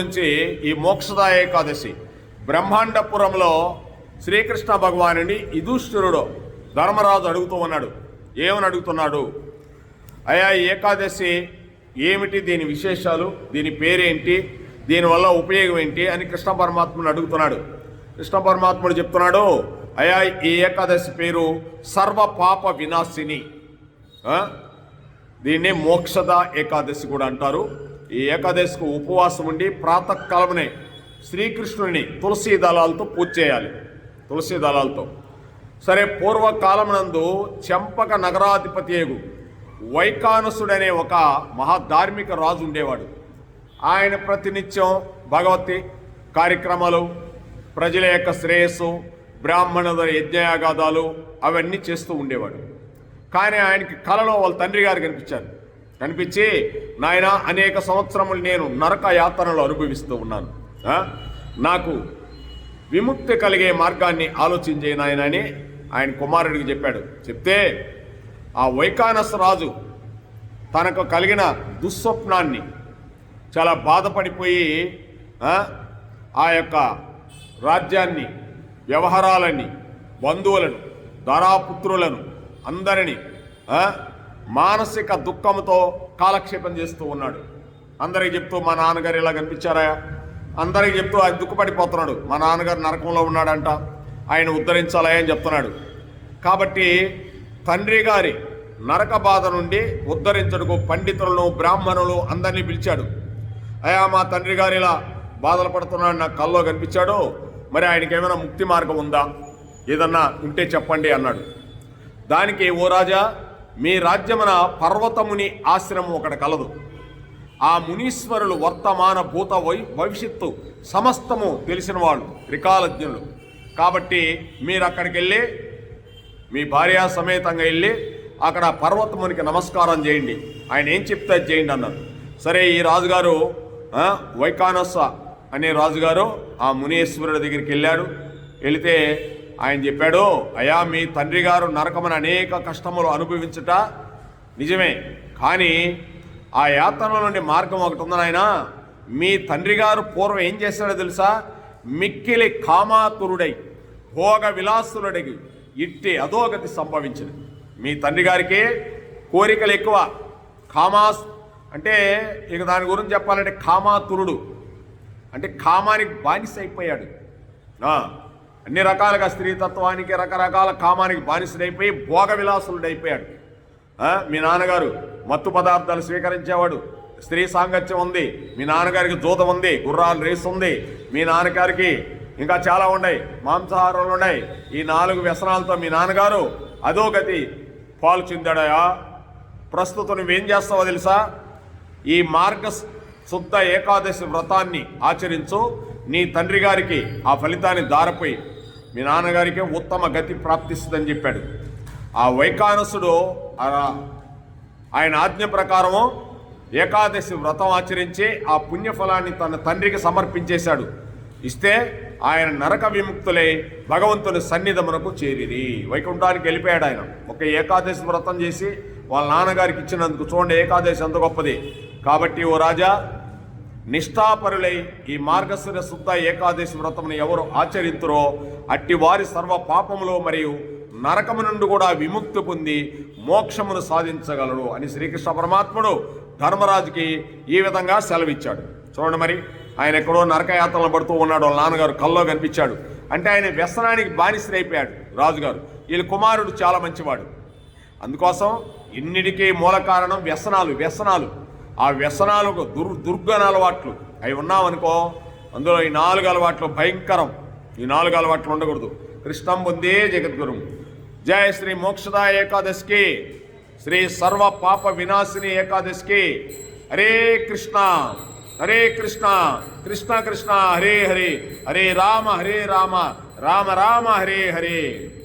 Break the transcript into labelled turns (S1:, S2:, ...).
S1: నుంచి ఈ మోక్షదాయ ఏకాదశి. బ్రహ్మాండపురంలో శ్రీకృష్ణ భగవానుని యుధుష్ఠురుడు ధర్మరాజు అడుగుతూ ఉన్నాడు. ఏమని అడుగుతున్నాడు? అయా ఏకాదశి ఏమిటి? దీని విశేషాలు దీని పేరేంటి? దీనివల్ల ఉపయోగం ఏంటి? అని కృష్ణ పరమాత్ముని అడుగుతున్నాడు. కృష్ణ పరమాత్ముడు చెప్తున్నాడు అయా ఈ ఏకాదశి పేరు సర్వ పాప వినాశిని. దీన్ని దీన్నే మోక్షద ఏకాదశి కూడా అంటారు. ఈ ఏకాదశికి ఉపవాసం ఉండి ప్రాతకాలమునే శ్రీకృష్ణుని తులసి దళాలతో పూజ చేయాలి. తులసి దళాలతో. సరే పూర్వకాలమునందు చెంపక నగరాధిపతి ఏగు వైకానసుడనే ఒక మహాధార్మిక రాజు ఉండేవాడు. ఆయన ప్రతినిత్యం భగవతి కార్యక్రమాలు ప్రజల యొక్క శ్రేయస్సు బ్రాహ్మణుల యజ్ఞయాగాదాలు అవన్నీ చేస్తూ ఉండేవాడు. కానీ ఆయనకి కలలో వాళ్ళ తండ్రి గారు కనిపించారు. కనిపించి నాయన అనేక సంవత్సరములు నేను నరక యాతనలు అనుభవిస్తూ ఉన్నాను. నాకు విముక్తి కలిగే మార్గాన్ని ఆలోచించే నాయన అని ఆయన కుమారుడికి చెప్పాడు. చెప్తే ఆ వైకానస రాజు తనకు కలిగిన దుస్వప్నాన్ని చాలా బాధపడిపోయి ఆ, యొక్క రాజ్యాన్ని వ్యవహారాలని బంధువులను ధరాపుత్రులను అందరినీ మానసిక దుఃఖంతో కాలక్షేపం చేస్తూ ఉన్నాడు. అందరికి చెప్తూ మా నాన్నగారు ఇలా కనిపించారా? అందరికి చెప్తూ ఆయన దుఃఖపడిపోతున్నాడు. మా నాన్నగారు నరకంలో ఉన్నాడంట. ఆయన ఉద్ధరించాలా? అని చెప్తున్నాడు. కాబట్టి తండ్రి గారి నరక బాధ నుండి ఉద్ధరించడుకు పండితులను బ్రాహ్మణులు అందరినీ పిలిచాడు. అయా మా తండ్రి గారు ఇలా బాధలు పడుతున్నాడు నాకు కల్లో కనిపించాడు. మరి ఆయనకి ఏమైనా ముక్తి మార్గం ఉందా? ఏదన్నా ఉంటే చెప్పండి అన్నాడు. దానికి ఓ రాజా మీ రాజ్యమున పర్వతముని ఆశ్రమం ఒకటి కలదు. ఆ మునీశ్వరులు వర్తమాన భూత వై భవిష్యత్తు సమస్తము తెలిసిన వాళ్ళు త్రికాలజ్ఞులు. కాబట్టి మీరు అక్కడికి వెళ్ళి మీ భార్య సమేతంగా వెళ్ళి అక్కడ పర్వతమునికి నమస్కారం చేయండి. ఆయన ఏం చెప్తే చేయండి అన్నారు. సరే ఈ రాజుగారు ఆ, వైకానస అనే రాజుగారు ఆ మునీశ్వరుడి దగ్గరికి వెళ్ళాడు. వెళితే ఆయన చెప్పాడు అయా మీ తండ్రి గారు నరకమని అనేక కష్టములు అనుభవించుట నిజమే. కానీ ఆ యాత్రల నుండి మార్గం ఒకటి ఉంది నాయన. మీ తండ్రి గారు పూర్వం ఏం చేశాడో తెలుసా? మిక్కిలి కామాతురుడై భోగ విలాసులుడై ఇట్టి అధోగతి సంభవించింది మీ తండ్రి గారికి కోరికలు ఎక్కువ. కామాస్ అంటే ఇక దాని గురించి చెప్పాలంటే కామాతురుడు. అంటే కామానికి బానిస అయిపోయాడు. అన్ని రకాలుగా స్త్రీతత్వానికి రకరకాల కామానికి బానిసడైపోయి భోగ విలాసులుడైపోయాడు మీ నాన్నగారు మత్తు పదార్థాలు స్వీకరించేవాడు. స్త్రీ సాంగత్యం ఉంది మీ నాన్నగారికి జూతం ఉంది గుర్రాలు రేసు ఉంది మీ నాన్నగారికి ఇంకా చాలా ఉన్నాయి మాంసాహారాలు ఉన్నాయి. ఈ నాలుగు వ్యసనాలతో మీ నాన్నగారు అధోగతి పాలు చెందాడయా? ప్రస్తుతం నువ్వేం చేస్తావో తెలుసా? ఈ మార్గ శుద్ధ ఏకాదశి వ్రతాన్ని ఆచరించు నీ తండ్రి గారికి ఆ ఫలితాన్ని దారపోయి మీ నాన్నగారికే ఉత్తమ గతి ప్రాప్తిస్తుందని చెప్పాడు. ఆ వైకానసుడు ఆయన ఆజ్ఞ ప్రకారము ఏకాదశి వ్రతం ఆచరించి ఆ పుణ్యఫలాన్ని తన తండ్రికి సమర్పించేశాడు. ఇస్తే ఆయన నరక విముక్తులై భగవంతుని సన్నిధమునకు చేరిరి. వైకుంఠానికి వెళ్ళిపోయాడు ఆయన. ఒక ఏకాదశి వ్రతం చేసి వాళ్ళ నాన్నగారికి ఇచ్చినందుకు చూడండి ఏకాదశి ఎంత గొప్పది. కాబట్టి ఓ రాజా నిష్ఠాపరులై ఈ మార్గశిర శుద్ధ ఏకాదశి వ్రతమును ఎవరు ఆచరితురో అట్టి వారి సర్వ పాపములు మరియు నరకము నుండి కూడా విముక్తి పొంది మోక్షమును సాధించగలడు అని శ్రీకృష్ణ పరమాత్ముడు ధర్మరాజుకి ఈ విధంగా సెలవిచ్చాడు. చూడండి మరి ఆయన ఎక్కడో నరకయాత్రలు పడుతూ ఉన్నాడు వాళ్ళ నాన్నగారు కల్లో కనిపించాడు. అంటే ఆయన వ్యసనానికి బానిసరైపోయాడు రాజుగారు. వీళ్ళ కుమారుడు చాలా మంచివాడు. అందుకోసం ఇన్నిటికీ మూల కారణం వ్యసనాలు వ్యసనాలు. ఆ వ్యసనాలకు దుర్ దుర్గన అలవాట్లు. అవి ఉన్నామనుకో అందులో ఈ నాలుగు అలవాట్లు భయంకరం. ఈ నాలుగు అలవాట్లు ఉండకూడదు. కృష్ణం ఉందే జగద్గురు. జయ శ్రీ మోక్షద ఏకాదశికి. శ్రీ సర్వ పాప వినాశిని ఏకాదశికి. హరే కృష్ణ హరే కృష్ణ కృష్ణ కృష్ణ హరే హరే. హరే రామ హరే రామ. రామ రామ హరే హరే.